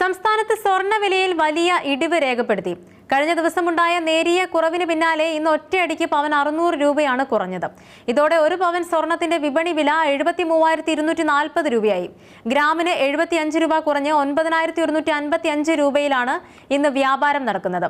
സംസ്ഥാനത്ത് സ്വർണവിലയിൽ വലിയ ഇടിവ് രേഖപ്പെടുത്തി. കഴിഞ്ഞ ദിവസമുണ്ടായ നേരിയ കുറവിന് പിന്നാലെ ഇന്ന് ഒറ്റയടിക്ക് പവൻ അറുന്നൂറ് രൂപയാണ് കുറഞ്ഞത്. ഇതോടെ ഒരു പവൻ സ്വർണത്തിന്റെ വിപണി വില എഴുപത്തി മൂവായിരത്തി ഇരുന്നൂറ്റി നാൽപ്പത് രൂപയായി. ഗ്രാമിന് എഴുപത്തി അഞ്ച് രൂപ കുറഞ്ഞ് ഒൻപതിനായിരത്തി ഒരുന്നൂറ്റി അൻപത്തി അഞ്ച് രൂപയിലാണ് ഇന്ന് വ്യാപാരം നടക്കുന്നത്.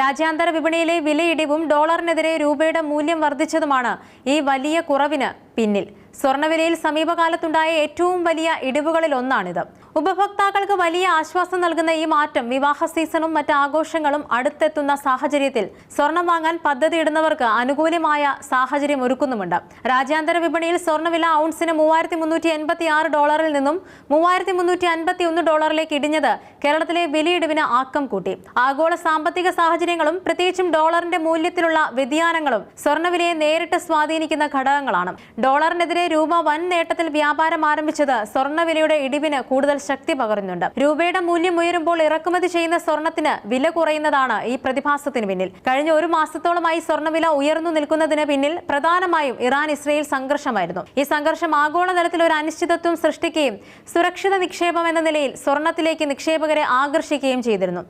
രാജ്യാന്തര വിപണിയിലെ വിലയിടിവും ഡോളറിനെതിരെ രൂപയുടെ മൂല്യം വർദ്ധിച്ചതുമാണ് ഈ വലിയ കുറവിന് പിന്നിൽ. സ്വർണവിലയിൽ സമീപകാലത്തുണ്ടായ ഏറ്റവും വലിയ ഇടിവുകളിൽ ഒന്നാണിത് ഉപഭോക്താക്കൾക്ക് വലിയ ആശ്വാസം നൽകുന്ന ഈ മാറ്റം വിവാഹ സീസണും മറ്റ് ആഘോഷങ്ങളും അടുത്തെത്തുന്ന സാഹചര്യത്തിൽ സ്വർണം വാങ്ങാൻ പദ്ധതിയിടുന്നവർക്ക് അനുകൂലമായ സാഹചര്യം ഒരുക്കുന്നുമുണ്ട്. രാജ്യാന്തര വിപണിയിൽ സ്വർണവില ഔൺസിന് മൂവായിരത്തി മുന്നൂറ്റി എൺപത്തി ആറ് ഡോളറിൽ നിന്നും മൂവായിരത്തി മുന്നൂറ്റി അൻപത്തി ഒന്ന് ഡോളറിലേക്ക് ഇടിഞ്ഞത് കേരളത്തിലെ വിലയിടിവിന് ആക്കം കൂട്ടി. ആഗോള സാമ്പത്തിക സാഹചര്യങ്ങളും പ്രത്യേകിച്ചും ഡോളറിന്റെ മൂല്യത്തിലുള്ള വ്യതിയാനങ്ങളും സ്വർണവിലയെ നേരിട്ട് സ്വാധീനിക്കുന്ന ഘടകങ്ങളാണ്. ഡോളറിനെതിരെ രൂപ വൻ നേട്ടത്തിൽ വ്യാപാരം ആരംഭിച്ചത് സ്വർണവിലയുടെ ഇടിവിന് കൂടുതൽ ശക്തി പകരുന്നുണ്ട്. രൂപയുടെ മൂല്യം ഉയരുമ്പോൾ ഇറക്കുമതി ചെയ്യുന്ന സ്വർണത്തിന് വില കുറയുന്നതാണ് ഈ പ്രതിഭാസത്തിന് പിന്നിൽ. കഴിഞ്ഞ ഒരു മാസത്തോളമായി സ്വർണവില ഉയർന്നു നിൽക്കുന്നതിന് പിന്നിൽ പ്രധാനമായും ഇറാൻ ഇസ്രയേൽ സംഘർഷമായിരുന്നു. ഈ സംഘർഷം ആഗോളതലത്തിൽ ഒരു അനിശ്ചിതത്വം സൃഷ്ടിക്കുകയും സുരക്ഷിത നിക്ഷേപം എന്ന നിലയിൽ സ്വർണത്തിലേക്ക് നിക്ഷേപകരെ ആകർഷിക്കുകയും ചെയ്തിരുന്നു.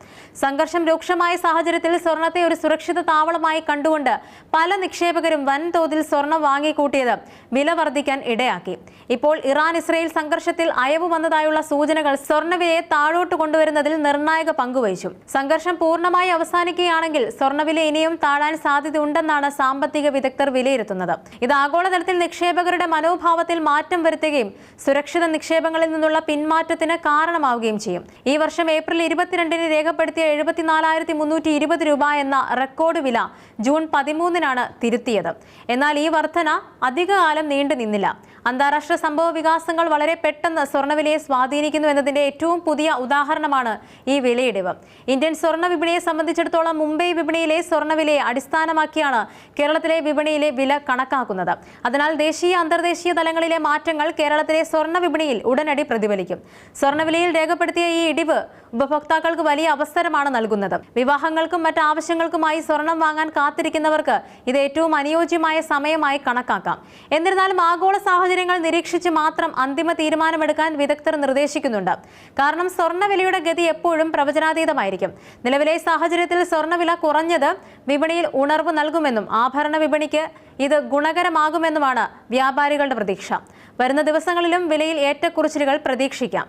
സംഘർഷം രൂക്ഷമായ സാഹചര്യത്തിൽ സ്വർണത്തെ ഒരു സുരക്ഷിത താവളമായി കണ്ടുകൊണ്ട് പല നിക്ഷേപകരും വൻതോതിൽ സ്വർണം വാങ്ങിക്കൂട്ടിയത് വില വർദ്ധിക്കാൻ ഇടയാക്കി. ഇപ്പോൾ ഇറാൻ ഇസ്രയേൽ സംഘർഷത്തിൽ അയവ് വന്നതായുള്ള സൂചനകൾ സ്വർണവിലയെ താഴോട്ട് കൊണ്ടുവരുന്നതിൽ നിർണായക പങ്കുവഹിച്ചു. സംഘർഷം പൂർണമായി അവസാനിക്കുകയാണെങ്കിൽ സ്വർണവില ഇനിയും താഴാൻ സാധ്യതയുണ്ടെന്നാണ് സാമ്പത്തിക വിദഗ്ധർ വിലയിരുത്തുന്നത്. ഇത് ആഗോളതലത്തിൽ നിക്ഷേപകരുടെ മനോഭാവത്തിൽ മാറ്റം വരുത്തുകയും സുരക്ഷിത നിക്ഷേപങ്ങളിൽ നിന്നുള്ള പിന്മാറ്റത്തിന് കാരണമാവുകയും ചെയ്യും. ഈ വർഷം ഏപ്രിൽ ഇരുപത്തിരണ്ടിന് രേഖപ്പെടുത്തിയ എഴുപത്തിനാലായിരത്തി മുന്നൂറ്റി ഇരുപത് രൂപ എന്ന റെക്കോർഡ് വില ജൂൺ പതിമൂന്നിനാണ് തിരുത്തിയത്. എന്നാൽ ഈ വർധന അധികകാലം നീണ്ടു നിന്നില്ല അന്താരാഷ്ട്ര സംഭവ വികാസങ്ങൾ വളരെ പെട്ടെന്ന് സ്വർണവിലയെ സ്വാധീനിക്കുന്നു എന്നതിന്റെ ഏറ്റവും പുതിയ ഉദാഹരണമാണ് ഈ വിലയിടിവ്. ഇന്ത്യൻ സ്വർണ വിപണിയെ സംബന്ധിച്ചിടത്തോളം മുംബൈ വിപണിയിലെ സ്വർണവിലയെ അടിസ്ഥാനമാക്കിയാണ് കേരളത്തിലെ വിപണിയിലെ വില കണക്കാക്കുന്നത്. അതിനാൽ ദേശീയ അന്തർദേശീയ തലങ്ങളിലെ മാറ്റങ്ങൾ കേരളത്തിലെ സ്വർണ വിപണിയിൽ ഉടനടി പ്രതിഫലിക്കും. സ്വർണവിലയിൽ രേഖപ്പെടുത്തിയ ഈ ഇടിവ് ഉപഭോക്താക്കൾക്ക് വലിയ അവസരമാണ് നൽകുന്നത്. വിവാഹങ്ങൾക്കും മറ്റ് ആവശ്യങ്ങൾക്കുമായി സ്വർണം വാങ്ങാൻ കാത്തിരിക്കുന്നവർക്ക് ഇത് ഏറ്റവും അനുയോജ്യമായ സമയമായി കണക്കാക്കാം. എന്നിരുന്നാലും ആഗോള സാഹചര്യങ്ങൾ നിരീക്ഷിച്ച് മാത്രം അന്തിമ തീരുമാനമെടുക്കാൻ വിദഗ്ധർ നിർദ്ദേശിക്കുന്നുണ്ട്. കാരണം സ്വർണവിലയുടെ ഗതി എപ്പോഴും പ്രവചനാതീതമായിരിക്കും. നിലവിലെ സാഹചര്യത്തിൽ സ്വർണവില കുറഞ്ഞത് വിപണിയിൽ ഉണർവ് നൽകുമെന്നും ആഭരണ വിപണിക്ക് ഇത് ഗുണകരമാകുമെന്നുമാണ് വ്യാപാരികളുടെ പ്രതീക്ഷ. വരുന്ന ദിവസങ്ങളിലും വിലയിൽ ഏറ്റക്കുറിച്ചിലുകൾ പ്രതീക്ഷിക്കാം.